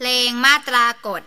เพลงมาตรากฎ